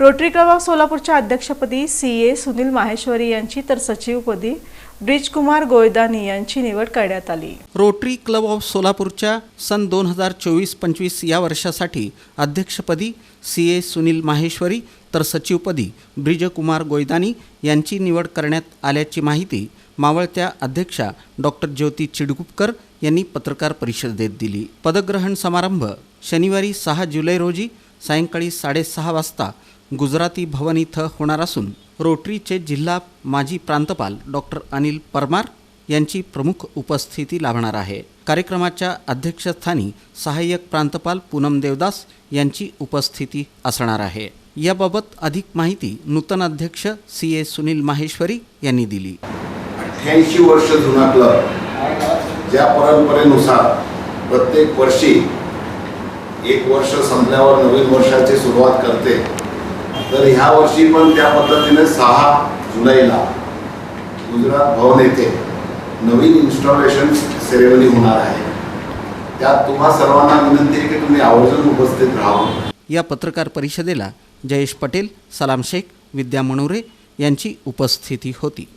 Rotary club of सोलापूरच्या अध्यक्षपदी C ए सुनील माहेश्वरी यांची तर सचिवपदी ब्रिजकुमार गोयदानी यांची निवड करण्यात आली. रोटरी क्लब ऑफ सोलापूरच्या सन दोन हजार चोवीस पंचवीस या वर्षासाठी अध्यक्षपदी सी ए सुनील माहेश्वरी तर सचिवपदी ब्रिजकुमार गोयदानी यांची निवड करण्यात आल्याची माहिती मावळत्या अध्यक्षा डॉक्टर ज्योती चिडगुपकर यांनी पत्रकार परिषदेत दिली. पदग्रहण समारंभ शनिवारी सहा जुलै रोजी सायंकाळी साडेसहा वाजता गुजराती भवन इथं होणार असून रोटरीचे जिल्हा माजी प्रांतपाल डॉक्टर अनिल परमार यांची प्रमुख उपस्थिती लाभणार आहे. कार्यक्रमाच्या अध्यक्षस्थानी सहाय्यक प्रांतपाल पूनम देवदास यांची उपस्थिती असणार आहे. याबाबत अधिक माहिती नूतन अध्यक्ष सी ए सुनील माहेश्वरी यांनी दिली. अठ्ठ्याऐंशी वर्ष जुना क्लब ज्या परंपरेनुसार प्रत्येक वर्षी एक वर्ष संपल्यावर नवीन वर्षाची सुरुवात करते तर ह्या वर्षी पण त्या पद्धतीने सहा जुलैला गुजरात भवन येथे नवीन इन्स्टॉलेशन सेरेमनी होणार आहे. त्यात तुम्हा सर्वांना विनंती आहे की तुम्ही आवर्जून उपस्थित राहावं. या पत्रकार परिषदेला जयेश पटेल सलाम शेख विद्या मनोरे यांची उपस्थिती होती.